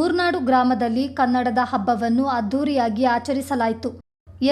ಮೂರ್ನಾಡು ಗ್ರಾಮದಲ್ಲಿ ಕನ್ನಡದ ಹಬ್ಬವನ್ನು ಅದ್ಧೂರಿಯಾಗಿ ಆಚರಿಸಲಾಯಿತು.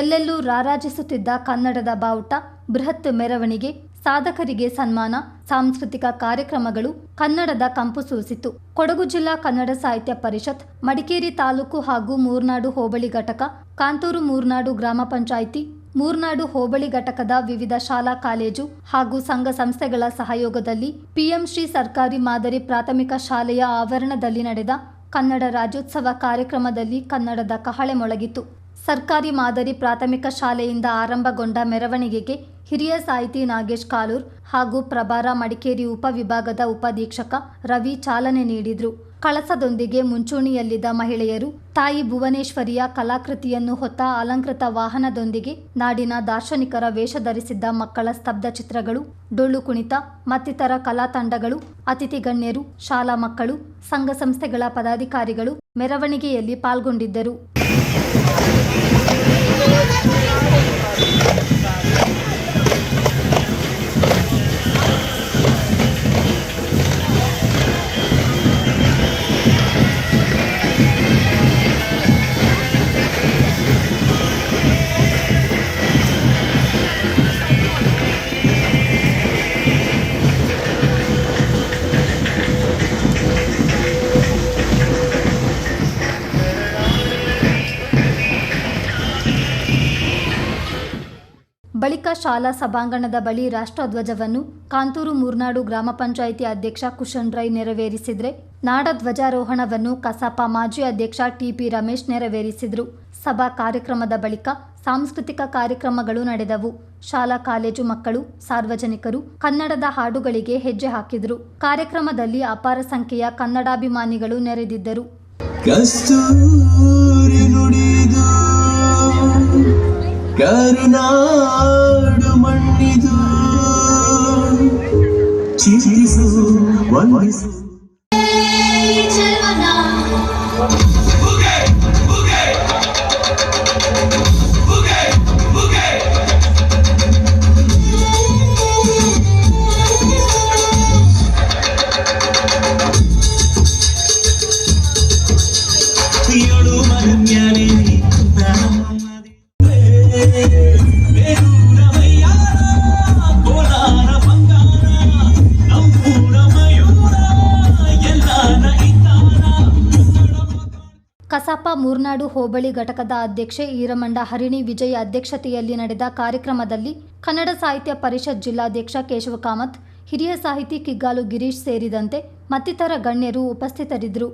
ಎಲ್ಲೆಲ್ಲೂ ರಾರಾಜಿಸುತ್ತಿದ್ದ ಕನ್ನಡದ ಬಾವುಟ, ಬೃಹತ್ ಮೆರವಣಿಗೆ, ಸಾಧಕರಿಗೆ ಸನ್ಮಾನ, ಸಾಂಸ್ಕೃತಿಕ ಕಾರ್ಯಕ್ರಮಗಳು ಕನ್ನಡದ ಕಂಪು ಸೂಸಿತು ಕೊಡಗು ಜಿಲ್ಲಾ ಕನ್ನಡ ಸಾಹಿತ್ಯ ಪರಿಷತ್, ಮಡಿಕೇರಿ ತಾಲೂಕು ಹಾಗೂ ಮೂರ್ನಾಡು ಹೋಬಳಿ ಘಟಕ, ಕಾಂತೂರು ಮೂರ್ನಾಡು ಗ್ರಾಮ ಪಂಚಾಯಿತಿ, ಮೂರ್ನಾಡು ಹೋಬಳಿ ಘಟಕದ ವಿವಿಧ ಶಾಲಾ, ಕಾಲೇಜು ಹಾಗೂ ಸಂಘ ಸಂಸ್ಥೆಗಳ ಸಹಯೋಗದಲ್ಲಿ ಪಿಎಂಶ್ರೀ ಸರ್ಕಾರಿ ಮಾದರಿ ಪ್ರಾಥಮಿಕ ಶಾಲೆಯ ಆವರಣದಲ್ಲಿ ನಡೆದ ಕನ್ನಡ ರಾಜ್ಯೋತ್ಸವ ಕಾರ್ಯಕ್ರಮದಲ್ಲಿ ಕನ್ನಡದ ಕಹಳೆ ಮೊಳಗಿತು ಸರ್ಕಾರಿ ಮಾದರಿ ಪ್ರಾಥಮಿಕ ಶಾಲೆಯಿಂದ ಆರಂಭಗೊಂಡ ಮೆರವಣಿಗೆಗೆ ಹಿರಿಯ ಸಾಹಿತಿ ನಾಗೇಶ್ ಕಾಲೂರ್ ಹಾಗೂ ಪ್ರಭಾರ ಮಡಿಕೇರಿ ಉಪವಿಭಾಗದ ಉಪಾಧೀಕ್ಷಕ ರವಿ ಚಾಲನೆ ನೀಡಿದರು. ಕಳಸದೊಂದಿಗೆ ಮುಂಚೂಣಿಯಲ್ಲಿದ್ದ ಮಹಿಳೆಯರು ತಾಯಿ ಭುವನೇಶ್ವರಿಯ ಕಲಾಕೃತಿಯನ್ನು ಹೊತ್ತ ಅಲಂಕೃತ ವಾಹನದೊಂದಿಗೆ ನಾಡಿನ ದಾರ್ಶನಿಕರ ವೇಷ ಧರಿಸಿದ್ದ ಮಕ್ಕಳ ಸ್ತಬ್ಧ ಚಿತ್ರಗಳು, ಡೊಳ್ಳು ಕುಣಿತ, ಮತ್ತಿತರ ಕಲಾ ತಂಡಗಳು, ಅತಿಥಿ ಗಣ್ಯರು, ಶಾಲಾ ಮಕ್ಕಳು, ಸಂಘ ಸಂಸ್ಥೆಗಳ ಪದಾಧಿಕಾರಿಗಳು ಮೆರವಣಿಗೆಯಲ್ಲಿ ಪಾಲ್ಗೊಂಡಿದ್ದರು. Thank ಬಳಿಕ ಶಾಲಾ ಸಭಾಂಗಣದ ಬಳಿ ರಾಷ್ಟ್ರಧ್ವಜವನ್ನು ಕಾಂತೂರು ಮೂರ್ನಾಡು ಗ್ರಾಮ ಪಂಚಾಯಿತಿ ಅಧ್ಯಕ್ಷ ಕುಶನ್ ರೈ ನೆರವೇರಿಸಿದ್ರೆ, ನಾಡ ಧ್ವಜಾರೋಹಣವನ್ನು ಕಸಾಪ ಮಾಜಿ ಅಧ್ಯಕ್ಷ ಟಿಪಿ ರಮೇಶ್ ನೆರವೇರಿಸಿದರು. ಸಭಾ ಕಾರ್ಯಕ್ರಮದ ಬಳಿಕ ಸಾಂಸ್ಕೃತಿಕ ಕಾರ್ಯಕ್ರಮಗಳು ನಡೆದವು. ಶಾಲಾ ಕಾಲೇಜು ಮಕ್ಕಳು, ಸಾರ್ವಜನಿಕರು ಕನ್ನಡದ ಹಾಡುಗಳಿಗೆ ಹೆಜ್ಜೆ ಹಾಕಿದರು. ಕಾರ್ಯಕ್ರಮದಲ್ಲಿ ಅಪಾರ ಸಂಖ್ಯೆಯ ಕನ್ನಡಾಭಿಮಾನಿಗಳು ನೆರೆದಿದ್ದರು. ಕರುನಾಡು ಮಣ್ಣಿದು ಚಿಂತಿಸು ವಂದಿಸು ಏಳು ಕಸಾಪ ಮೂರ್ನಾಡು ಹೋಬಳಿ ಘಟಕದ ಅಧ್ಯಕ್ಷೆ ಈರಮಂಡ ಹರಿಣಿ ವಿಜಯ ಅಧ್ಯಕ್ಷತೆಯಲ್ಲಿ ನಡೆದ ಕಾರ್ಯಕ್ರಮದಲ್ಲಿ ಕನ್ನಡ ಸಾಹಿತ್ಯ ಪರಿಷತ್ ಜಿಲ್ಲಾಧ್ಯಕ್ಷ ಕೇಶವ ಕಾಮತ್, ಹಿರಿಯ ಸಾಹಿತಿ ಕಿಗ್ಗಾಲು ಗಿರೀಶ್ ಸೇರಿದಂತೆ ಮತ್ತಿತರ ಗಣ್ಯರು ಉಪಸ್ಥಿತರಿದ್ದರು.